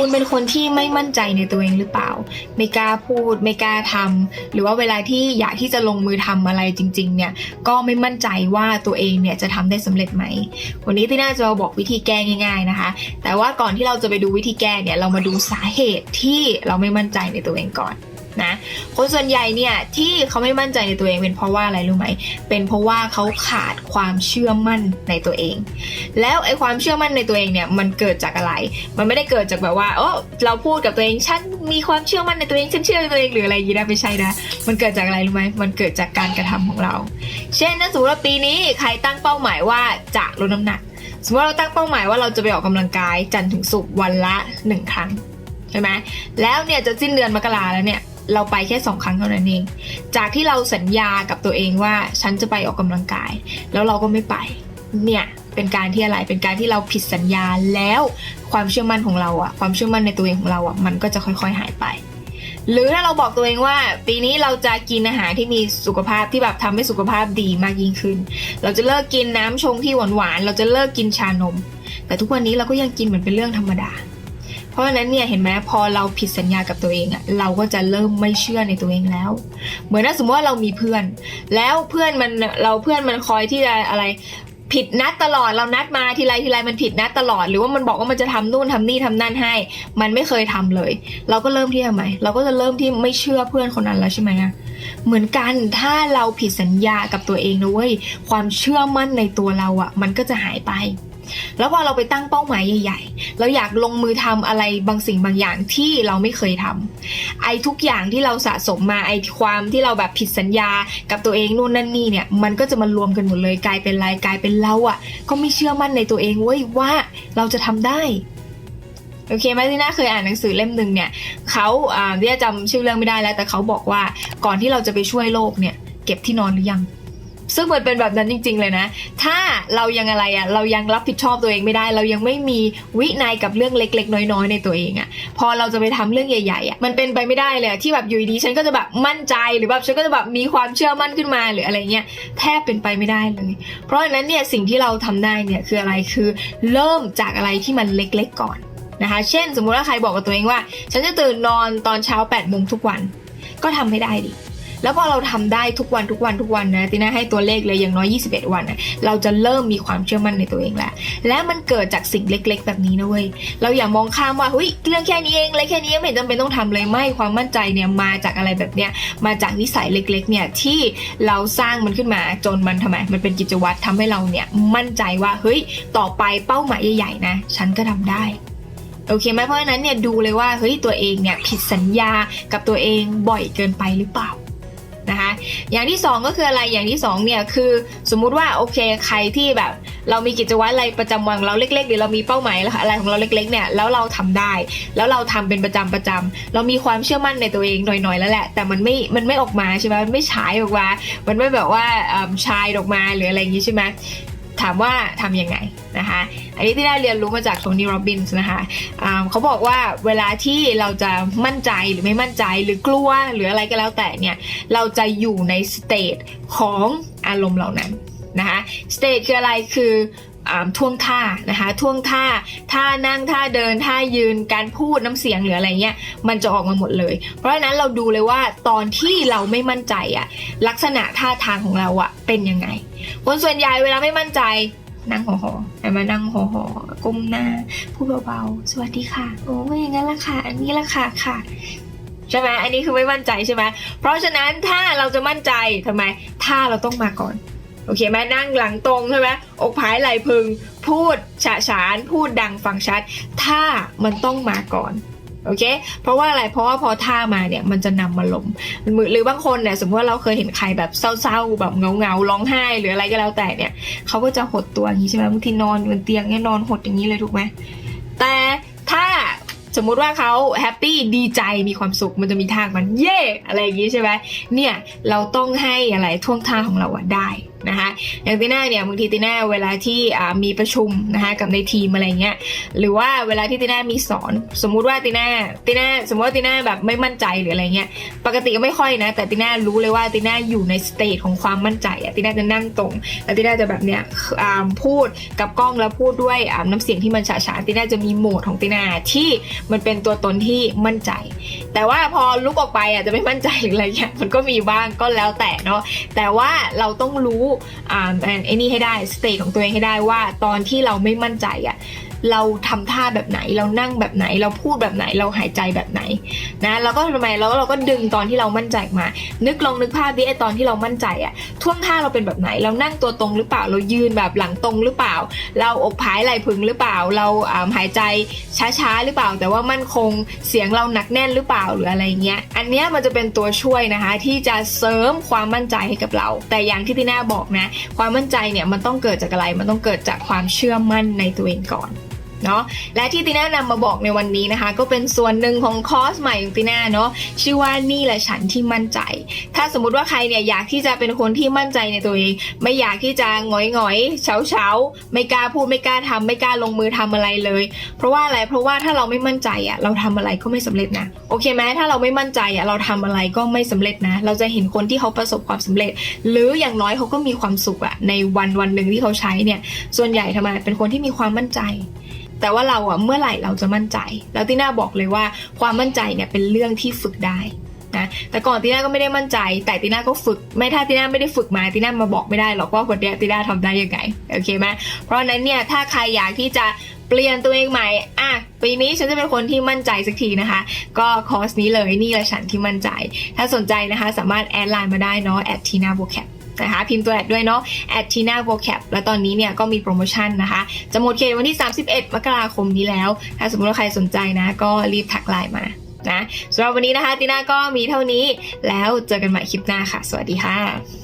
คุณเป็นคนที่ไม่มั่นใจในตัวเองหรือเปล่า ไม่กล้าพูด ไม่กล้าทำหรือว่าเวลาที่อยากที่จะลงมือทำอะไรจริง ๆ เนี่ย ก็ไม่มั่นใจว่าตัวเองเนี่ยจะทำได้สำเร็จไหม วันนี้ที่น่าจะาบอกวิธีแก้ง่าย ๆนะคะ แต่ว่าก่อนที่เราจะไปดูวิธีแก้เนี่ย เรามาดูสาเหตุที่เราไม่มั่นใจในตัวเองก่อน นะคนส่วนใหญ่เนี่ยที่เขาไม่มั่นใจในตัวเองเป็นเพราะว่าอะไรรู้ไหมเป็นเพราะว่าเขาขาดความเชื่อมั่นในตัวเอง แล้วไอ้ความเชื่อมั่นในตัวเองเนี่ยมันเกิดจากอะไร มันไม่ได้เกิดจากแบบว่าโอ้เราพูดกับตัวเองฉันมีความเชื่อมั่นในตัวเองฉันเชื่อในตัวเองหรืออะไรอย่างนี้นะไม่ใช่นะมันเกิดจากอะไรรู้ไหมมันเกิดจากการกระทำของเรา เช่นถ้าสมมติว่าปีนี้ใครตั้งเป้าหมายว่าจะลดน้ำหนักสมมติเราตั้งเป้าหมายว่าเราจะไปออกกำลังกายจันทร์ถึงศุกร์วันละหนึ่งครั้งใช่ไหมแล้วเนี่ยจะสิ้นเดือนมกราแล้วเนี่ย เราไปแค่สองครั้งเท่านั้นเอง จากที่เราสัญญากับตัวเองว่าฉันจะไปออกกำลังกาย แล้วเราก็ไม่ไป เนี่ยเป็นการที่อะไร เป็นการที่เราผิดสัญญาแล้วความเชื่อมั่นของเราอะความเชื่อมั่นในตัวเองของเราอะมันก็จะค่อยๆหายไป หรือถ้าเราบอกตัวเองว่า ปีนี้เราจะกินอาหารที่มีสุขภาพที่แบบทำให้สุขภาพดีมากยิ่งขึ้น เราจะเลิกกินน้ำชงที่หวานๆ เราจะเลิกกินชานม แต่ทุกวันนี้เราก็ยังกินเหมือนเป็นเรื่องธรรมดา ราะฉะนั้นเนี่ยเห็นไหมพอเราผิดสัญญากับตัวเองอะเราก็จะเริ่มไม่เชื่อในตัวเองแล้ว เหมือนถ้าสมมติว่าเรามีเพื่อน แล้วเพื่อนมันเราเพื่อนมันคอยที่จะอะไรผิดนัดตลอดเรานัดมาทีไรทีไรมันผิดนัดตลอด หรือว่ามันบอกว่ามันจะทำนู่นทำนี่ทำนั่นให้ มันไม่เคยทำเลย เราก็เริ่มที่ทำไมเราก็จะเริ่มที่ไม่เชื่อเพื่อนคนนั้นแล้วใช่ไหมอะเหมือนกันถ้าเราผิดสัญญากับตัวเองนะเว้ยความเชื่อมั่นในตัวเราอะมันก็จะหายไป แล้วพอเราไปตั้งเป้าหมายใหญ่ ๆ เราอยากลงมือทำอะไรบางสิ่งบางอย่างที่เราไม่เคยทำไอ้ทุกอย่างที่เราสะสมมาไอ้ความที่เราแบบผิดสัญญากับตัวเองนู่นนั่นนี่เนี่ย มันก็จะมารวมกันหมดเลยกลายเป็นอะไรกลายเป็นเราอะ่ะ ก็ไม่เชื่อมั่นในตัวเองเว้ยว่าเราจะทำได้โอเคไหมที่น่าเคยอ่านหนังสือเล่มหนึ่งเนี่ยเขาอ่าที่จำชื่อเรื่องไม่ได้แล้ว แต่เขาบอกว่าก่อนที่เราจะไปช่วยโลกเนี่ย เก็บที่นอนหรือยัง ซึ่งมันเป็นแบบนั้นจริง ๆ เลยนะ ถ้าเรายังอะไรอะ่ะเรายังรับผิดชอบตัวเองไม่ได้ เรายังไม่มีวินัยกับเรื่องเล็ก ๆ น้อย ๆ ในตัวเองอะ่ะ พอเราจะไปทำเรื่องใหญ่ๆอะ่ะมันเป็นไปไม่ได้เลยที่แบบอยู่ดีๆฉันก็จะแบบมั่นใจหรือแบบฉันก็จะแบบมีความเชื่อมั่นขึ้นมาหรืออะไรเงี้ยแทบเป็นไปไม่ได้เลย เพราะฉะนั้นเนี่ยสิ่งที่เราทำได้เนี่ยคืออะไรคือเริ่มจากอะไรที่มันเล็ก ๆ ก่อนนะคะ เช่น สมมุติว่าใครบอกกับตัวเองว่า ฉันจะตื่นนอนตอนเช้า8ปดโมงทุกวัน ก็ทำไม่ได้ดิ แล้วพอเราทำได้ทุกวันทุกวันทุกวันนะติน่าให้ตัวเลขเลยอย่างน้อย 21 วันนะเราจะเริ่มมีความเชื่อมั่นในตัวเองแล้วและมันเกิดจากสิ่งเล็ก ๆ แบบนี้นะเว้ยเราอย่ามองข้ามว่าเฮ้ยเรื่องแค่นี้เองเล็กแค่นี้ไม่จำเป็นต้องทำเลยไม่ความมั่นใจเนี่ยมาจากอะไรแบบเนี้ยมาจากนิสัยเล็กๆเนี่ยที่เราสร้างมันขึ้นมาจนมันทำไมมันเป็นกิจวัตรทำให้เราเนี่ยมั่นใจว่าเฮ้ยต่อไปเป้าหมายใหญ่ๆนะฉันก็ทำได้โอเคไหมเพราะฉะนั้นเนี่ยดูเลยว่าเฮ้ยตัวเองเนี่ยผิดสัญญากับตัวเองบ่อยเกินไปหรือเปล่า นะคะอย่างที่สองก็คืออะไรอย่างที่สองเนี่ยคือสมมุติว่าโอเคใครที่แบบ เรามีกิจวัตรอะไรประจำวันเราเล็กๆหรือเรามีเป้าหมายอะไรของเราเล็กๆเนี่ยแล้วเราทำได้ แล้วเราทำเป็นประจำประจำเรามีความเชื่อมั่นในตัวเองหน่อยๆแล้วแหละ แต่มันไม่มันไม่ออกมาใช่ไหมมันไม่ฉายออกมามันไม่แบบว่าอ่าชายออกมาหรืออะไรอย่างนี้ใช่ไหม ถามว่าทำยังไงนะคะ อันนี้ที่ได้เรียนรู้มาจากโทนี่โรบินส์นะคะเขาบอกว่าเวลาที่เราจะมั่นใจหรือไม่มั่นใจหรือกลัวหรืออะไรก็แล้วแต่เนี่ย เราจะอยู่ในสเตตของอารมณ์เหล่านั้นนะคะสเตตคืออะไรคือ ท่วงท่านะคะท่วงท่าท่านั่งท่าเดินท่ายืนการพูดน้ำเสียงหรืออะไรเงี้ยมันจะออกมาหมดเลย เพราะฉะนั้นเราดูเลยว่าตอนที่เราไม่มั่นใจอะลักษณะท่าทางของเราอะเป็นยังไงคนส่วนใหญ่เวลาไม่มั่นใจนั่งหอหอๆแต่มานั่งหอหอก้มหน้า พูดเบาๆ สวัสดีค่ะ โอ้ไม่อย่างนั้นละค่ะ อันนี้ละค่ะค่ะ ใช่ไหมอันนี้คือไม่มั่นใจใช่ไหมเพราะฉะนั้นถ้าเราจะมั่นใจทำไม ถ้าเราต้องมาก่อน โอเคไหมนั่งหลังตรงใช่ไหมอกผายไหลพึง พูดฉะฉาน พูดดังฟังชัด ถ้ามันต้องมาก่อนโอเค เพราะว่าอะไร เพราะว่าพอท่ามาเนี่ยมันจะนำมาลมหรือบางคนเนี่ยสมมติว่าเราเคยเห็นใครแบบเศร้าๆแบบเงาๆร้องไห้หรืออะไรก็แล้วแต่เนี่ยเขาก็จะหดตัวอย่างนี้ใช่ไหมบางทีนอนบนเตียงเนี่ยนอนหดอย่างนี้เลยถูกไหมแต่ สมมุติว่าเขาแฮปปี้ดีใจมีความสุขมันจะมีท่ามันเย่อะไรอย่างนี้ใช่ไหมเนี่ยเราต้องให้อะไรท่วงท่าของเราอะได้นะคะอย่างตีน่าเนี่ยบางทีตีน่าเวลาที่อ่ามีประชุมนะคะกับในทีมอะไรเงี้ยหรือว่าเวลาที่ตีน่ามีสอน สมมุติว่าตีน่าตีน่าสมมติว่าตีน่าแบบไม่มั่นใจหรืออะไรเงี้ยปกติก็ไม่ค่อยนะ แต่ตีน่ารู้เลยว่าตีน่าอยู่ในสเตจของความมั่นใจอะตีน่าจะนั่งตรงแล้วตีน่าจะแบบเนี้ยอ่าพูดกับกล้องแล้วพูดด้วยอ่าน้ำเสียงที่มันฉาฉานตีน่าจะมีโหมดของตีน่าที่มันเป็นตัวตนที่มั่นใจ แต่ว่าพอลุกออกไปอะจะไม่มั่นใจหรืออะไรเงี้ยมันก็มีบ้างก็แล้วแต่เนาะแต่ว่าเราต้องรู้อ่าไอ้นี่ให้ได้สเตจของตัวเองให้ได้ว่าตอนที่เราไม่มั่นใจอะ เราทำท่าแบบไหน เรานั่งแบบไหน เราพูดแบบไหน เราหายใจแบบไหนนะแล้วก็ทำไมแล้วเราก็ดึงตอนที่เรามั่นใจมา นึกลองนึกภาพดิไอตอนที่เรามั่นใจอะท่วงท่าเราเป็นแบบไหน เรานั่งตัวตรงหรือเปล่า เรายืนแบบหลังตรงหรือเปล่า เราอกผายไหล่พึงหรือเปล่า เราหายใจช้าๆหรือเปล่า แต่ว่ามั่นคงเสียงเราหนักแน่นหรือเปล่าหรืออะไรเงี้ย อันเนี้ยมันจะเป็นตัวช่วยนะคะ ที่จะเสริมความมั่นใจให้กับเรา แต่อย่างที่ที่น่าบอกนะ ความมั่นใจเนี่ยมันต้องเกิดจากอะไร มันต้องเกิดจากความเชื่อมั่นในตัวเองก่อน เนาะและที่ติน่านำมาบอกในวันนี้นะคะ ก็เป็นส่วนหนึ่งของคอร์สใหม่ของติน่าเนาะชื่อว่านี่แหละฉันที่มั่นใจ ถ้าสมมติว่าใครเนี่ยอยากที่จะเป็นคนที่มั่นใจในตัวเอง ไม่อยากที่จะหงอยหงอยเฉาเฉาๆไม่กล้าพูดไม่กล้าทำไม่กล้าลงมือทำอะไรเลย เพราะว่าอะไรเพราะว่าถ้าเราไม่มั่นใจอะเราทำอะไรก็ไม่สำเร็จนะโอเคไหมถ้าเราไม่มั่นใจอะเราทำอะไรก็ไม่สำเร็จนะ เราจะเห็นคนที่เขาประสบความสำเร็จ หรืออย่างน้อยเขาก็มีความสุขอะในวันวันหนึ่งที่เขาใช้เนี่ยส่วนใหญ่ทำไมเป็นคนที่มีความมั่นใจ แต่ว่าเราอะเมื่อไหร่เราจะมั่นใจ แล้วตีน่าบอกเลยว่าความมั่นใจเนี่ยเป็นเรื่องที่ฝึกได้นะแต่ก่อนตีน่าก็ไม่ได้มั่นใจ แต่ตีน่าก็ฝึก ไม่ถ้าตีน่าไม่ได้ฝึกมาตีน่ามาบอกไม่ได้หรอกว่าคนเนี้ยตีน่าทำได้ยังไงโอเคไหมเพราะฉะนั้นเนี่ยถ้าใครอยากที่จะเปลี่ยนตัวเองใหม่อะปีนี้ฉันจะเป็นคนที่มั่นใจสักทีนะคะ ก็คอร์สนี้เลยนี่แหละฉันที่มั่นใจ ถ้าสนใจนะคะ สามารถแอดไลน์มาได้เนาะแอดทีน่าโบแคป นะคะพิมพ์ตัวแอดด้วยเนาะ at tina vocab แล้วตอนนี้เนี่ยก็มีโปรโมชั่นนะคะ จะหมดเขตวันที่ 31 มกราคมนี้แล้ว ถ้าสมมติว่าใครสนใจนะ ก็รีบทักไลน์มานะสำหรับวันนี้นะคะติน่าก็มีเท่านี้แล้วเจอกันใหม่คลิปหน้าค่ะ สวัสดีค่ะ